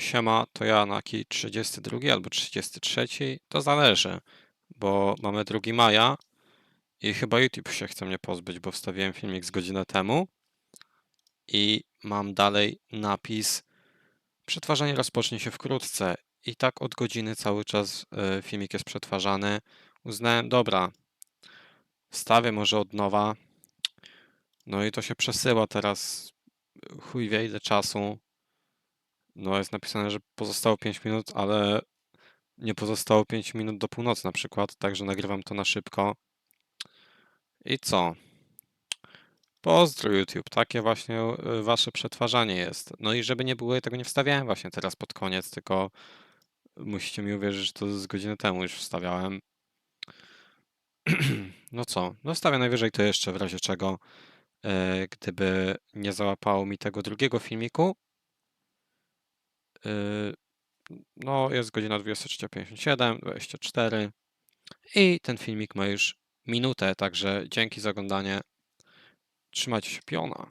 Siema, to ja na kij 32 albo 33, to zależy, bo mamy 2 maja i chyba YouTube się chce mnie pozbyć, bo wstawiłem filmik z godzinę temu i mam dalej napis przetwarzanie rozpocznie się wkrótce i tak od godziny cały czas y, filmik jest przetwarzany. Uznałem, dobra, wstawię może od nowa. No i to się przesyła teraz chuj wie ile czasu. No jest napisane, że pozostało 5 minut, ale nie pozostało 5 minut do północy na przykład, także nagrywam to na szybko. I co? Pozdro YouTube, takie właśnie y, wasze przetwarzanie jest. No i żeby nie było, ja tego nie wstawiałem właśnie teraz pod koniec, tylko musicie mi uwierzyć, że to z godziny temu już wstawiałem. No co? No wstawię najwyżej to jeszcze w razie czego, e, gdyby nie załapało mi tego drugiego filmiku. Y, No, jest godzina 23.57, 24 i ten filmik ma już minutę, także dzięki za oglądanie. Trzymajcie się piona.